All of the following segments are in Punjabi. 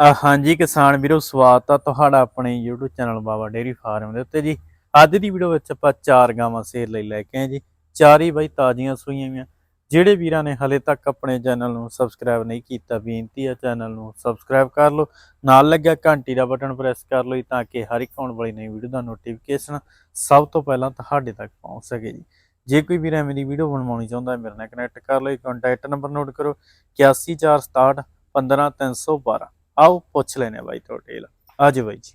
ਹਾਂਜੀ ਕਿਸਾਨ ਵੀਰੋ, ਸਵਾਗਤ ਆ ਤੁਹਾਡਾ ਆਪਣੇ YouTube channel Baba dairy farm ਦੇ ਉੱਤੇ ਜੀ। ਅੱਜ ਦੀ ਵੀਡੀਓ ਵਿੱਚ ਆਪਾਂ ਚਾਰ ਗਾਵਾਂ ਸੇਲ ਲਈ ਲੈ ਕੇ ਆਏ ਜੀ। ਚਾਰ ਹੀ ਬਾਈ ਤਾਜ਼ੀਆਂ ਸੂਈਆਂ ਹੋਈਆਂ। ਜਿਹੜੇ ਵੀਰਾਂ ਨੇ ਹਲੇ ਤੱਕ ਆਪਣੇ ਚੈਨਲ ਨੂੰ ਸਬਸਕ੍ਰਾਈਬ ਨਹੀਂ ਕੀਤਾ, ਬੇਨਤੀ ਆ ਚੈਨਲ ਨੂੰ ਸਬਸਕ੍ਰਾਈਬ ਕਰ ਲਓ। ਨਾਲ ਲੱਗਿਆ ਘੰਟੀ ਦਾ ਬਟਨ ਪ੍ਰੈਸ ਕਰ ਲਓ ਤਾਂ ਕਿ ਹਰ ਇੱਕ ਆਉਣ ਵਾਲੀ ਨਵੀਂ ਵੀਡੀਓ ਦਾ ਨੋਟੀਫਿਕੇਸ਼ਨ ਸਭ ਤੋਂ ਪਹਿਲਾਂ ਤੁਹਾਡੇ ਤੱਕ ਪਹੁੰਚ ਸਕੇ ਜੀ। ਜੇ ਕੋਈ ਵੀਰ ਐਵੇਂ ਦੀ ਵੀਡੀਓ ਬਣਵਾਉਣੀ ਚਾਹੁੰਦਾ ਹੈ ਮੇਰੇ ਨਾਲ ਕਨੈਕਟ ਕਰ ਲਓ ਕੰਟੈਕਟ ਨੰਬਰ ਨੋਟ ਕਰੋ 81467 15312 ਆਓ ਪੁੱਛ ਲੈਨੇ ਆ ਬਾਈ ਤੋਂ ਡਿਟੇਲ ਆਜੋ ਬਾਈ ਜੀ।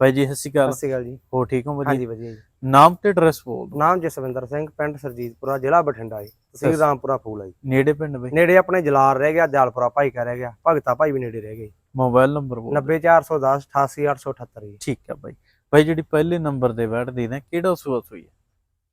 ਬਾਈ ਜੀ ਸਤਿ ਸ਼੍ਰੀ ਅਕਾਲ। ਸਤਿ ਸ਼੍ਰੀ ਅਕਾਲ ਜੀ। ਹੋ ਠੀਕ ਹੋ ਹਾਂਜੀ ਵਧੀਆ ਵਧੀਆ ਜੀ। ਨਾਮ ਤੇ ਐਡਰੈਸ ਬੋਲ ਦਿਓ। ਨਾਮ ਜਸਵਿੰਦਰ ਸਿੰਘ ਪਿੰਡ ਸਰਜੀਤਪੁਰਾ ਜ਼ਿਲ੍ਹਾ ਬਠਿੰਡਾ ਜੀ। ਤਹਿਸੀਲ। ਰਾਮਪੁਰਾ ਫੂਲ ਆ ਜੀ। ਨੇੜੇ ਪਿੰਡ ਬਾਈ? ਨੇੜੇ ਆਪਣੇ ਜਲਾਰ ਰਹਿ ਗਿਆ ਜਾਲਪੁਰਾ ਭਾਈ ਕਾ ਰਹਿ ਗਿਆ ਭਗਤਾ ਭਾਈ ਵੀ ਨੇੜੇ ਰਹਿ ਗਏ। ਮੋਬਾਈਲ ਨੰਬਰ ਬੋਲ ਦਿਓ। 90410 88878 ਜੀ। ਠੀਕ ਆ ਬਾਈ। ਬਾਈ ਜਿਹੜੀ ਪਹਿਲੇ ਨੰਬਰ ਤੇ ਬੈਠਦੀ ਨੇ ਕਿਹੜਾ ਸੂਆ ਸੂਈ ਹੈ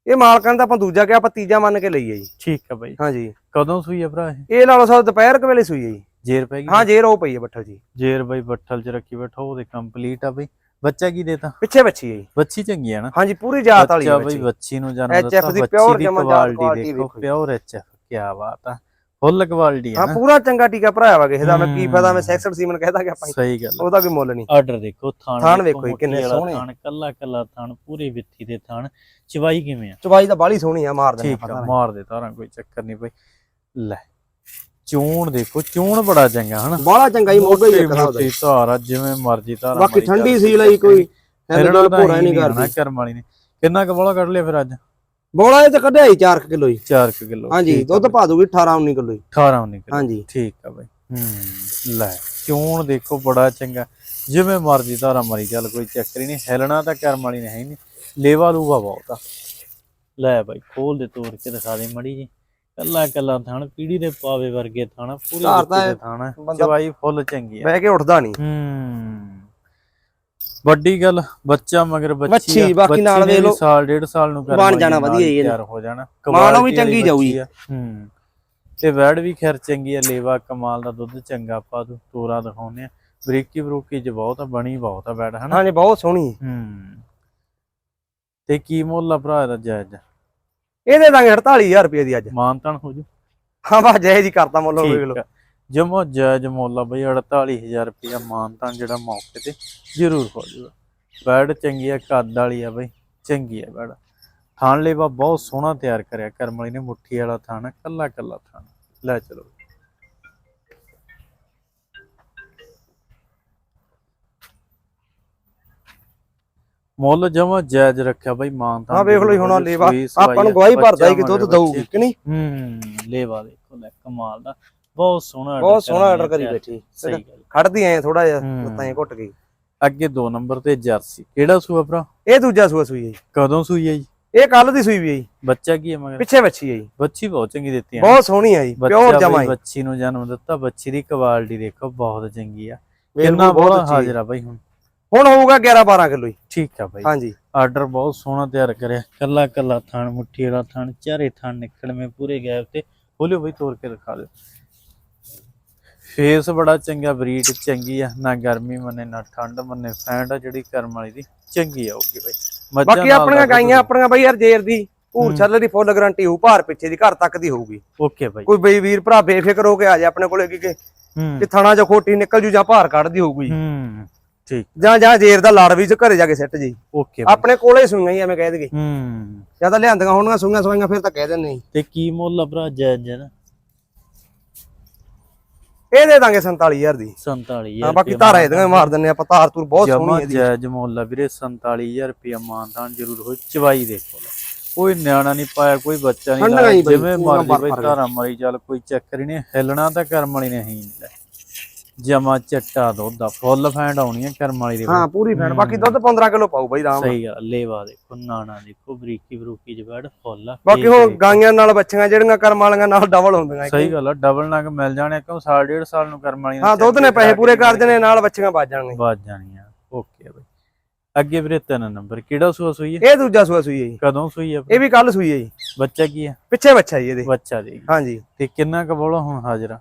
ਇਹ ਮਾਲਕਾਂ ਦਾ ਆਪਾਂ ਦੂਜਾ ਕਿਹਾ ਆਪਾਂ ਤੀਜਾ ਮੰਨ ਕੇ ਲਈਏ ਜੀ। ਠੀਕ ਆ ਬਾਈ। ਹਾਂਜੀ। ਕਦੋਂ ਸੂਈ ਹੈ ਭਰਾ ਇਹ? ਇਹ ਲਾ ਲਓ ਸਾਹਿਬ ਦੁਪਹਿਰ ਕੁ ਵੇਲੇ ਸੂਈ ਹੈ ਜੀ। ਜੇਰ ਪੈ ਗਈ ਹਾਂ ਜੇ? ਰੋ ਪਈ ਹੈ ਬੱਠਲ ਜੀ। ਜੇਰ ਬਾਈ ਬੱਠਲ ਚ ਰੱਖੀ ਬੈਠਾ ਉਹਦੇ ਕੰਪਲੀਟ ਆ ਬਾਈ। ਬੱਚਾ ਕੀ ਦੇਤਾ? ਪਿੱਛੇ ਬੱਚੀ ਹੈ ਜੀ। ਬੱਚੀ ਚੰਗੀ ਆ ਨਾ। ਹਾਂਜੀ ਪੂਰੀ ਜਾਤ ਵਾਲੀ ਬੱਚਾ ਬੱਚੀ। ਬੱਚੀ ਨੂੰ ਜਨਮ ਦਿੱਤਾ ਬੱਚੀ ਦੀ ਕੁਆਲਿਟੀ ਦੇਖੋ। ਪਿਓਰ ਐਚਐਫ ਕੀ ਬਾਤ ਆ। ਫੁੱਲ ਕੁਆਲਿਟੀ ਆ ਹਾਂ ਪੂਰਾ ਚੰਗਾ ਟੀਕਾ ਭਰਾਇਆ ਵਾ ਕਿਸੇ ਦਾ ਮੈਂ ਕੀ। ਫਾਇਦਾ ਮੈਂ ਸੈਕਸਡ ਸੀਮਨ ਕਹਿਦਾ ਕਿ ਆਪਾਂ ਸਹੀ ਗੱਲ। ਉਹਦਾ ਕੋਈ ਮੁੱਲ ਨਹੀਂ। ਆਰਡਰ ਦੇਖੋ ਥਾਣ ਥਾਣ ਵੇਖੋ ਕਿੰਨੇ ਸੋਹਣੇ। ਥਾਣ ਕੱਲਾ ਕੱਲਾ ਥਾਣ ਪੂਰੇ ਵਿੱਥੀ ਦੇ ਥਾਣ। ਚਵਾਈ ਕਿਵੇਂ ਆ? ਚਵਾਈ ਤਾਂ ਬਾਲੀ ਸੋਹਣੀ ਆ ਮਾਰ ਆ ਮਾਰ ਦੇ ਤਾਰਾਂ ਕੋਈ ਚੱਕਰ ਨਹੀਂ ਬਈ। ਲੈ ਚੂਣ ਦੇਖੋ ਚੂਣ ਬੜਾ ਚੰਗਾ ਹਨਾ? ਬਾਲਾ ਚੰਗਾ ਹੀ ਮੋਗਾ ਹੀ ਇੱਕ ਮੋਟੀ ਧਾਰ ਆ ਜਿਵੇਂ ਮਰਜ਼ੀ ਧਾਰਾ ਬਾਕੀ ਠੰਡੀ ਸੀ ਲਈ ਕੋਈ ਇਹਨਾਂ ਦਾ ਭੋਰਾ ਨਹੀਂ ਕਰਦੀ। ਕਰਮ ਵਾਲੀ ਨੇ ਕਿੰਨਾ ਕੁ ਬੋਲਾ ਕੱਢ ਲਿਆ ਫਿਰ ਅੱਜ? ਬੋਲਾ ਇਹ ਤਾਂ ਕੱਢਿਆ ਹੀ 4 ਕਿਲੋ ਹੀ 4 ਕਿਲੋ ਹਾਂਜੀ ਦੁੱਧ ਪਾ ਦੂਗੀ 18 19 ਕਿਲੋ ਹੀ 18 19 ਕਿਲੋ ਹਾਂਜੀ। ਠੀਕ ਆ ਬਈ। ਹੂੰ ਲੈ ਚੂਣ ਦੇਖੋ ਬੜਾ ਚੰਗਾ। ਜਿਵੇਂ ਮਰਜ਼ੀ ਧਾਰਾ ਮਾਰੀ ਚੱਲ ਕੋਈ ਚੱਕਰ ਹੀ ਨਹੀਂ। ਹਿਲਣਾ ਤਾਂ ਕਰਮ ਵਾਲੀ ਨੇ ਹੈ ਹੀ ਨਹੀਂ। ਲੇਵਾ ਲੂਗਾ ਬਹੁਤ ਆ। ਲੈ ਬਾਈ ਖੋਲ ਦੇ ਤੋੜ ਕੇ ਦਿਖਾ ਦੇ ਮੜੀ ਜੀ ਕੱਲਾ ਕੱਲਾ ਥਣ ਪੀੜੀ ਦੇ ਪਾਵੇ ਵਰਗੇ ਥਣ ਪੂਰੇ ਧਾਰ ਤਾਂ ਦੇ ਥਣ ਬੰਦਾ- ਚਵਾਈ ਫੁੱਲ ਚੰਗੀ ਆ ਬਹਿ ਕੇ ਉੱਠਦਾ ਨਹੀਂ। ਹੂੰ। ਵੱਡੀ ਗੱਲ ਬੱਚਾ ਮਗਰ ਬੱਚੀ ਆ, ਬਾਕੀ ਬੱਚੀ ਨਾਲ ਨੇ ਵੇਖ ਵੀ ਲਓ, ਸਾਲ ਡੇਢ ਸਾਲ ਨੂੰ ਬਣ ਜਾਣਾ ਨਾਲ ਵਧੀਆ ਹੀ ਇਹਨੇ। ਤਿਆਰ ਹੋ ਜਾਣਾ। ਮਾਂ ਨਾਲੋਂ ਵੀ ਚੰਗੀ ਜਾਊਗੀ। ਬੱਚੀ ਆ। ਹੂੰ। ਤੇ ਵੈੜ ਵੀ ਖੈਰ ਚੰਗੀ ਆ ਲੇਵਾ ਕਮਾਲ ਦਾ ਦੁੱਧ ਚੰਗਾ ਪਾ ਦੂ ਤੋਰਾ ਦਿਖਾਉਨੇ ਆ। ਬਰੀਕੀ ਬਰੂਕੀ ਚ ਬਹੁਤ ਆ ਬਣੀ ਬਹੁਤ ਆ ਵੈੜ ਹਨਾ? ਹਾਂਜੀ ਬਹੁਤ ਸੋਹਣੀ। ਹੂੰ। ਤੇ ਕੀ ਮੁੱਲ ਆ ਭਰਾ ਦਾ ਜਾਇਜ਼? ਇਹ ਦੇ ਦਾਂਗੇ 48000 ਰੁਪਏ ਦੀ ਅੱਜ। ਮਾਨਤਨ ਹੋ ਜੂ। ਹਾਂ ਬਾ ਜੈ ਜੀ ਕਰਤਾ ਮੁੱਲ ਵੇਖ ਲਓ। ਜਮੋ ਜਾਇਜ਼ ਮੁੱਲ ਬਈ 48000 ਰੁਪਇਆ ਮਾਨਤਨ ਜਿਹੜਾ ਮੌਕੇ ਤੇ ਜ਼ਰੂਰ ਹੋ ਜੂਗਾ। ਬੈਡ ਚੰਗੀ ਆ ਕੱਦ ਵਾਲੀ ਆ ਬਈ ਚੰਗੀ ਆ ਬੈਡ। ਥਾਣ ਲੇਵਾ ਬਹੁਤ ਸੋਹਣਾ ਤਿਆਰ ਕਰਿਆ ਕਰਮ ਵਾਲੀ ਨੇ ਮੁੱਠੀ ਵਾਲਾ ਥਾਣ ਕੱਲਾ ਕੱਲਾ ਥਾਣ। ਲੈ ਚਲੋ। ਮੁੱਲ ਜਮਾ ਜਾਇਜ਼ ਰੱਖਿਆ ਬਈ ਮਾਨਤਨ ਹਾਂ ਵੇਖ ਲਓ ਹੁਣ ਲੇਵਾ ਆਪਾਂ ਨੂੰ ਗਵਾਹੀ ਭਰਦਾ ਕਿ ਦੁੱਧ ਦਊਗੀ ਕਿ ਨਹੀਂ? ਹੂੰ ਲੇਵਾ ਦੇਖੋ ਲੈ ਕਮਾਲ ਦਾ। ਬਹੁਤ ਸੋਹਣਾ ਬਹੁਤ ਸੋਹਣਾ ਆਰਡਰ ਕਰੀ। ਬੈਠੀ। ਸਹੀ ਖੜਦੀ ਐ ਥੋੜਾ ਜਿਹਾ। ਲੱਤਾਂ ਜਿਹੀਆਂ ਘੁੱਟ ਗਈ। ਅੱਗੇ ਦੋ ਨੰਬਰ ਤੇ ਜਰਸੀ। ਕਿਹੜਾ ਸੂਆ ਭਰਾ? ਇਹ ਦੂਜਾ ਸੂਆ ਸੂਈ ਹੈ ਜੀ। ਕਦੋਂ ਸੂਈ ਹੈ ਜੀ? ਇਹ ਕੱਲ ਦੀ ਸੂਈ ਵੀ ਹੈ ਜੀ। ਬੱਚਾ ਕੀ ਹੈ ਮਗਰ? ਪਿੱਛੇ ਬੱਚੀ ਹੈ ਜੀ। ਬੱਚੀ ਬਹੁਤ ਚੰਗੀ ਦਿੱਤੀ ਹੈ। ਬਹੁਤ ਸੋਹਣੀ ਹੈ ਜੀ ਪਿਓਰ ਜਮਾ ਹੀ। ਬੱਚੀ ਨੂੰ ਜਨਮ ਦਿੱਤਾ ਬੱਚੀ ਦੀ ਕੁਆਲਿਟੀ ਦੇਖੋ ਬਹੁਤ ਚੰਗੀ ਆ। ਕਿੰਨਾ ਬਹੁਤ ਹਾਜ਼ਰ ਆ ਬਾਈ ਹੁਣ। ਹੁਣ ਹੋਊਗਾ 11 12 ਕਿਲੋ ਹੀ। ਠੀਕ ਆ ਬਾਈ। ਹਾਂਜੀ। ਆਰਡਰ ਬਹੁਤ ਸੋਹਣਾ ਤਿਆਰ ਕਰਿਆ। ਕੱਲਾ ਕੱਲਾ ਥਾਣ ਮੁੱਠੀ ਵਾਲਾ ਥਾਣ ਚਾਰੇ ਥਾਣ ਨਿਕਲਵੇਂ ਪੂਰੇ ਗੈਪ ਤੇ। ਖੋਲਿਓ ਬਈ ਤੋੜ ਕੇ ਦਿਖਾ ਦਿਓ। ਫੇਸ ਬੜਾ ਚੰਗਾ ਬਰੀਡ ਚੰਗੀ ਆ। ਨਾ ਗਰਮੀ ਮੰਨੇ ਨਾ ਠੰਡ ਮੰਨੇ ਫੈਂਡ ਆ ਜਿਹੜੀ ਕਰਮ ਵਾਲੀ ਦੀ ਚੰਗੀ ਆਊਗੀ ਬਈ। ਬਾਕੀ ਆਪਣੀਆਂ ਗਾਈਆਂ ਆਪਣੀਆਂ ਬਈ ਯਾਰ ਜੇਰ ਦੀ ਭੂਰ। ਛੱਲ ਦੀ ਫੁੱਲ ਗਾਰੰਟੀ ਹੋਊ ਭਾਰ ਪਿੱਛੇ ਦੀ ਘਰ ਤੱਕ ਦੀ ਹੋਊਗੀ। ਓਕੇ ਬਾਈ। ਕੋਈ ਬਈ ਵੀਰ ਭਰਾ ਬੇਫਿਕਰ ਹੋ ਕੇ ਆ ਜਾ ਆਪਣੇ ਕੋਲੇ ਕਿ ਕਿ ਥਣਾ ਚ ਖੋਟੀ ਨਿਕਲ ਜੂ ਜਾਂ ਭਾਰ ਕੱਢਦੀ ਹੋਊਗੀ। ਹੂੰ। ਠੀਕ। ਜਾਂ ਜਾਂ ਜੇਰ ਦਾ ਲੜ ਵੀ ਚ ਘਰੇ ਜਾ ਕੇ ਸਿੱਟ ਜੀ। ਓਕੇ। ਆਪਣੇ ਕੋਲੇ ਸੂਈਆਂ ਹੀ ਐਵੇਂ ਕਹਿ ਦਗੇ ਹੂੰ। ਜਾਂ ਤਾਂ ਲਿਆਂਦੀਆਂ ਹੋਣਗੀਆਂ ਸੂਈਆਂ ਸਵਾਈਆਂ ਫਿਰ ਤਾਂ ਕਹਿ ਦਿੰਦੇ ਜੀ ਤੇ ਕੀ ਮੁੱਲ ਆ ਭਰਾ ਜਾਇਜ਼ ਹੈ ਨਾ ਇਹ ਦੇ ਦਾਂਗੇ 47000 ਦੀ। 47000 ਹਾਂ ਬਾਕੀ ਧਾਰਾਂ ਇਹਦੀਆਂ ਮਾਰ ਦਿੰਨੇ ਆਪਾਂ ਧਾਰ ਤੂਰ ਬਹੁਤ ਸੋਹਣੀ ਹੈ ਇਹਦੀ। ਜਾਇਜ਼ ਮੁੱਲ ਆ ਵੀਰੇ 47000 ਰੁਪਇਆ ਮਾਨਦਾਨ ਜ਼ਰੂਰ ਹੋ ਚਵਾਈ ਦੇਖੋ ਲੈ ਕੋਈ ਨਿਆਣਾ ਨਹੀਂ ਪਾਇਆ ਕੋਈ ਬੱਚਾ ਨਹੀਂ ਜਿਵੇਂ ਮਰਜ਼ੀ ਬਈ ਧਾਰਾ ਮਾਰੀ ਚੱਲ ਕੋਈ ਚੱਕਰ ਨਹੀਂ ਹਿੱਲਣਾ ਤਾਂ ਕਰਮ ਵਾਲੀ ਨੇ ਹੀ ਲੈ। ਜਮਾ ਚੱਟਾ ਦੁੱਧ ਆ ਫੁੱਲ ਫੈਂਡ ਆਉਣੀ ਆ ਕਰਮ ਵਾਲੀ ਦੇ ਹਾਂ ਪੂਰੀ ਫੈਨ ਬਾਕੀ ਦੁੱਧ 15 ਕਿਲੋ ਪਾਊ ਬਈ ਰਾਮ ਨਾਲ। ਸਹੀ ਗੱਲ ਲੇਵਾ ਦੇਖੋ ਨਾਣਾ ਦੇਖੋ ਬਰੀਕੀ ਬਰੂਕੀ ਬੈਠ ਫੁੱਲ ਆ ਬਾਕੀ ਦੇਖੋ। ਗਾਈਆਂ ਨਾਲ ਬੱਚੀਆਂ ਜਿਹੜੀਆਂ ਕਰਮ ਵਾਲੀਆਂ ਨਾਲ ਡਬਲ ਹੁੰਦੀਆਂ ਸਹੀ ਗੱਲ ਆ ਡਬਲ ਨਗ ਮਿਲ ਜਾਣੇ ਕਿਉਂ ਸਾਲ ਡੇਢ ਸਾਲ ਨੂੰ ਕਰਮ ਵਾਲੀ ਹਾਂ ਦੁੱਧ ਨੇ ਪੈਸੇ ਪੂਰੇ ਕਰ ਦੇਣੇ ਨਾਲ ਬੱਚੀਆਂ ਵੱਜ ਜਾਣਗੀਆਂ। ਬਾਜ ਜਾਣੀਆਂ ਓਕੇ ਬਈ। ਅੱਗੇ ਵੀਰੇ ਤਿੰਨ ਨੰਬਰ ਕਿਹੜਾ ਸੂਆ ਸੂਈ ਹੈ ਇਹ ਦੂਜਾ ਸੂਆ ਸੂਈ ਹੈ ਜੀ। ਕਦੋਂ ਸੂਈ ਹੈ ਇਹ ਵੀ ਕੱਲ ਸੂਈ ਹੈ ਜੀ। ਬੱਚਾ ਕੀ ਹੈ ਪਿੱਛੇ ਬੱਚਾ ਜੀ ਇਹਦੇ। ਬੱਚਾ ਦੇ। ਹਾਂਜੀ। ਤੇ ਕਿੰਨਾ ਕੁ ਬੋਲਾ ਹੁਣ ਹਾਜ਼ਰਾ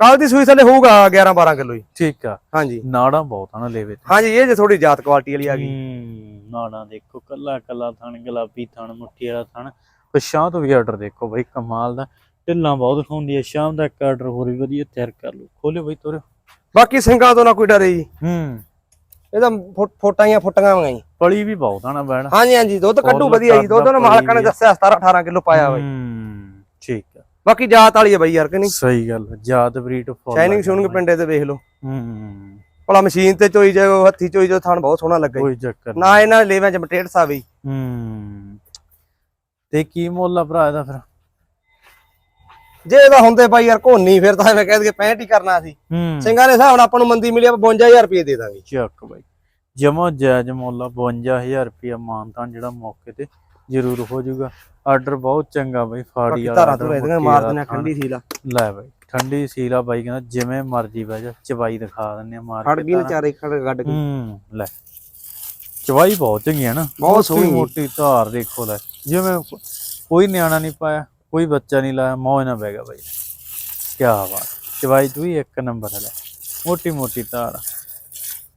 ਕੱਲ ਦੀ ਸੂਈ ਥੱਲੇ ਹੋਊਗਾ 11 12 ਕਿਲੋ ਜੀ। ਠੀਕ ਆ। ਹਾਂਜੀ। ਨਾੜਾਂ ਬਹੁਤ ਆ ਨਾ ਲੇਵੇ ਤੇ। ਹਾਂਜੀ ਇਹ ਜੇ ਥੋੜੀ ਜਾਤ ਕੁਆਲਿਟੀ ਵਾਲੀ ਆ ਗਈ। ਹੂੰ ਨਾੜਾਂ ਦੇਖੋ ਕੱਲਾ ਕੱਲਾ ਥਣ ਗੁਲਾਬੀ ਥਣ ਮੁੱਠੀ ਵਾਲਾ ਥਣ। ਪਛਾਂ ਤੋਂ ਵੀ ਆਰਡਰ ਦੇਖੋ ਬਈ ਕਮਾਲ ਦਾ। ਢਿੱਲਾਂ ਬਹੁਤ ਦਿਖਾਉਂਦੀ ਹੈ ਸ਼ਾਮ ਦਾ ਇੱਕ ਆਰਡਰ ਹੋਰ ਵੀ ਵਧੀਆ ਤਿਆਰ ਕਰ ਲਓ। ਖੋਲਿਓ ਬਈ ਤੋਰਿਓ। ਬਾਕੀ ਸਿੰਘਾਂ ਤੋਂ ਨਾ ਕੋਈ ਡਰੇ ਜੀ। ਹੂੰ। ਇਹ ਤਾਂ ਫੁੱਟ- ਫੋਟਾਂ ਹੀ ਫੁੱਟਾਂ ਵਾਂਗਾਂ ਜੀ। ਪਲੀ ਵੀ ਬਹੁਤ ਆ ਨਾ ਬੈਣ ਹਾਂਜੀ ਹਾਂਜੀ ਦੁੱਧ ਕੱਢੂ ਬਹੁਤ ਵਧੀਆ ਜੀ। ਦੁੱਧ ਨੂੰ ਮਾਲਕਾਂ ਨੇ। ਦੱਸਿਆ 17 18 ਕਿਲੋ ਪਾਇਆ ਜੀ। ਹੂੰ। ਬਾਕੀ ਜਾਤ ਵਾਲੀ ਹੈ ਬਾਈ ਯਾਰ ਕਿ ਨਹੀਂ? ਸਹੀ ਗੱਲ ਆ, ਜਾਤ ਬਰੀਡ ਫੁੱਲ ਸ਼ਾਈਨਿੰਗ ਸ਼ੂਨਿੰਗ ਪਿੰਡੇ ਤੇ ਵੇਖ ਲਓ। ਹੂੰ। ਭਲਾ ਮਸ਼ੀਨ ਤੇ ਚੋਈ ਜਾਓ ਹੱਥੀ ਚੋਈ ਜਾਓ ਥਣ ਬਹੁਤ ਸੋਹਣਾ ਲੱਗਾ ਕੋਈ ਚੱਕਰ ਨੀ। ਇਹਨਾਂ ਦੇ ਲੇਵਾਂ ਚ ਮਟੇੜ ਸਾਵੀ ਹੂੰ। ਤੇ ਕੀ ਮੁੱਲ ਆ ਭਰਾ ਇਹਦਾ ਫਿਰ? ਜੇ ਇਹਦਾ ਹੁੰਦੇ ਬਾਈ ਯਾਰ ਕੋਨੀ ਫਿਰ ਤਾਂ ਐਵੇਂ ਕਹਿ ਦਈਏ 65 ਹੀ ਕਰਨਾ ਸੀ। ਸਿੰਘਾਂ ਦੇ ਹਿਸਾਬ ਨਾਲ ਆਪਾਂ ਨੂੰ ਮੰਦੀ ਮਿਲੀ ਆਪਾਂ 52000 ਰੁਪਏ ਦੇ ਦਾਂਗੇ। ਚੱਕ ਬਾਈ। ਜਮਾ ਜਾਇਜ਼ ਮੁੱਲ ਆ 52000 ਰੁਪਿਆ ਮਾਨਤਾਂ ਜਿਹੜਾ ਮੌਕੇ ਤੇ ਜ਼ਰੂਰ ਹੋ ਜਾਊਗਾ। ਆਰਡਰ ਬਹੁਤ ਚੰਗਾ ਬਾਈ ਫਾੜੀ ਵਾਲਾ ਧਾਰਾਂ ਤੋਂ ਇਹਦੀਆਂ ਮੁੱਠੀ ਮਾਰ ਦਿੰਦੇ ਆ। ਠੰਡੀ ਸੀ ਲਾ ਲੈ ਬਾਈ ਠੰਡੀ ਸੀਲਾ ਬਾਈ ਕਹਿੰਦਾ ਜਿਵੇਂ ਮਰਜ਼ੀ ਬਹਿ ਜਾ ਚਵਾਈ ਦਿਖਾ ਦਿੰਨੇ ਆ ਮਾਰ ਕੇ ਗਈ। ਵਿਚਾਰੇ ਖੜ ਗੱਡ ਗਈ ਹੂੰ ਲੈ ਚਵਾਈ ਬਹੁਤ ਚੰਗੀ ਹੈ ਨਾ ਬਹੁਤ ਸੋਹਣੀ। ਮੋਟੀ ਧਾਰ ਦੇਖੋ ਲੈ ਜਿਵੇਂ ਕੋ- ਕੋਈ ਨਿਆਣਾ ਨਹੀਂ ਪਾਇਆ ਕੋਈ ਬੱਚਾ ਨਹੀਂ ਲਾਇਆ ਮੌਜ ਨਾ ਬਹਿ ਗਿਆ ਬਾਈ ਕੀ ਬਾਤ ਚਵਾਈ ਤੂੰ ਹੀ ਇੱਕ ਨੰਬਰ ਹੈ ਲੈ ਮੋਟੀ ਮੋਟੀ ਧਾਰ ਆ।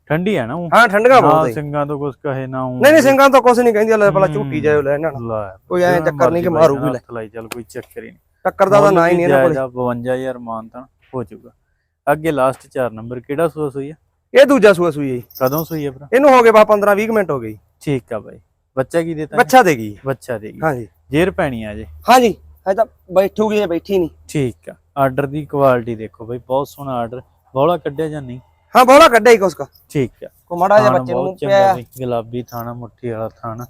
ਠੰਡੀ ਹੈ ਨਾ ਊਂ। ਹਾਂ ਠੰਡੀਆਂ ਬਹੁਤ ਨਾ ਹੈ ਸਿੰਘਾਂ ਤੋਂ ਕੁਝ ਕਹੇ ਨਾ ਊਂ। ਨਹੀਂ ਨਹੀਂ ਸਿੰਘਾਂ ਤੋਂ ਕੁਝ ਨਹੀਂ ਕਹਿੰਦੀ ਲੈ ਭਲਾ ਝੂਟੀ ਜਾਇਓ ਲੈ ਇਹਨਾਂ ਲੈ ਕੋਈ ਐਂ ਚੱਕਰ ਨਹੀਂ ਕਿ ਮਾਰੂਗੀ ਬਾਈ ਲੈ। ਲਾਈ ਚੱਲ ਕੋਈ ਚੱਕਰ ਹੀ ਨਹੀਂ। ਟੱਕਰ ਦਾ ਤਾਂ ਨਾ ਹੀ ਨਹੀਂ ਇਹਨਾਂ ਕੋਲ। 52000 ਮਾਨਤਾਂ ਹੋ ਜਾਊਗਾ। ਅੱਗੇ ਲਾਸਟ 4 ਨੰਬਰ ਕਿਹੜਾ ਸੂਆ ਸੂਈ ਆ? ਇਹ ਦੂਜਾ ਸੂਆ ਸੂਈ ਹੈ ਜੀ। ਕਦੋਂ ਸੂਈ ਆ ਭਰਾ? ਇਹਨੂੰ ਹੋ ਗਏ ਬਾ 15 20 ਮਿੰਟ ਹੋ ਗਏ ਜੀ। ਠੀਕ ਆ ਬਾਈ। ਬੱਚਾ ਕੀ ਦੇਤਾ ਬੱਚਾ ਦੇਗੀ ਬੱਚਾ ਦੇਗੀ ਹਾਂਜੀ। ਜੇਰ ਪੈਣੀ ਆ ਜੇ ਹਾਂਜੀ ਹਜੇ ਤਾਂ ਬੈਠੂਗੀ ਇਹ ਬੈਠੀ ਨਹੀਂ। ਠੀਕ ਆ। ਆਰਡਰ ਦੀ ਕੁਆਲਿਟੀ ਦੇਖੋ ਬਈ ਬਹੁਤ ਸੋਹਣਾ ਆਰਡਰ। ਬੋਲਾ ਕੱਢਿਆ ਜਾਂ ਨਹੀਂ? ਹਾਂ ਬੋਲਾ ਕੱਢਿਆ ਹੀ ਕੁਸਕਾ ਠੀਕ ਆ। ਕੋ ਮੜਾ ਜਿਹਾ ਬੱਚੇ ਨੂੰ ਪਿਆ। ਗੁਲਾਬੀ ਥਾਣਾ ਮੁੱਠੀ ਵਾਲਾ ਥਾਣਾ।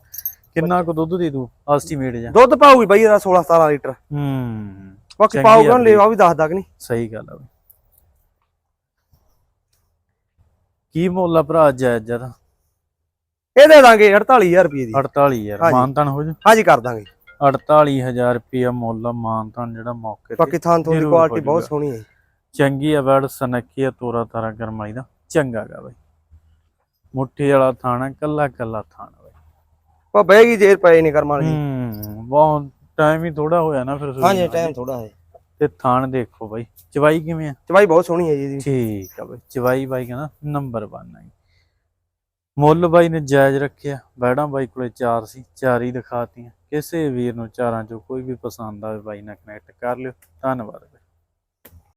ਕਿੰਨਾ ਕੁ ਦੁੱਧ ਦੇ ਦੂ? ਐਸਟੀਮੇਟ ਜਾਂ ਦੁੱਧ ਪਾਊਗੀ ਬਾਈ ਇਹਦਾ 16 17 ਲੀਟਰ। ਹੂੰ। ਬਾਕੀ ਚੰਗੀ ਪਾਊਗਾ ਆ ਲੈ ਆ। ਵੀ ਦੱਸਦਾ ਕਿ ਨਹੀਂ। ਸਹੀ ਗੱਲ ਆ ਬਈ। ਕੀ ਮੁੱਲ ਆ ਭਰਾ ਜਾਇਜ਼ ਜਦਾ ਇਹ ਦੇ ਦਾਂਗੇ 48000 ਰੁਪਏ ਦੀ। 48000 ਹਾਂਜੀ। ਮਾਨਤਾਨ ਹੋ ਜਾ? ਹਾਂਜੀ ਕਰ ਦਾਂਗੇ। 48000 ਰੁਪਿਆ ਮੁੱਲ ਮਾਨਤਾਨ ਜਿਹੜਾ ਮੌਕੇ ਤੇ ਬਾਕੀ ਥਾਂ ਤੋਂ ਕੁਆਲਿਟੀ ਬਹੁਤ। ਸੋਹਣੀ ਹੈ ਚੰਗੀ ਆ ਬੈੜ ਸਨੱਖੀ ਆ ਤੋਰਾ ਤਾਰਾ ਗਰਮਾਈ ਦਾ। ਚੰਗਾ ਗਾ ਬਈ। ਮੁੱਠੀ ਵਾਲਾ ਥਾਣਾ ਕੱਲਾ ਕੱਲਾ ਥਾਣਾ ਬਈ। ਪਾ ਬਹਿਗੀ ਜੇਰ ਪਏ ਨਹੀਂ ਕਰਮਾਂ ਵਾਲੀ ਹੂੰ ਬਹੁਤ ਟਾਈਮ ਹੀ ਥੋੜਾ ਹੋਇਆ ਨਾ ਫਿਰ ਹਾਂਜੀ। ਟਾਈਮ ਥੋੜਾ ਹੈ। ਤੇ ਥਾਣ ਦੇਖੋ ਬਾਈ ਚਵਾਈ ਕਿਵੇਂ ਆ? ਚਵਾਈ ਬਹੁਤ ਸੋਹਣੀ ਹੈ ਜੀ ਇਹਦੀ। ਠੀਕ ਆ ਬਾਈ ਚਵਾਈ ਬਾਈ ਕਹਿੰਦਾ ਨੰਬਰ 1 ਹੈ ਮੁੱਲ ਬਾਈ ਨੇ ਜਾਇਜ਼ ਰੱਖਿਆ ਬੈੜਾਂ ਬਾਈ ਕੋਲੇ ਚਾਰ ਸੀ ਚਾਰ ਹੀ ਦਿਖਾਤੀਆਂ। ਕਿਸੇ ਵੀਰ ਨੂੰ ਚਾਰਾਂ ਚੋਂ ਕੋਈ ਵੀ ਪਸੰਦ ਆਵੇ ਬਾਈ ਨਾਲ ਕਨੈਕਟ ਕਰ ਲਿਓ। ਧੰਨਵਾਦ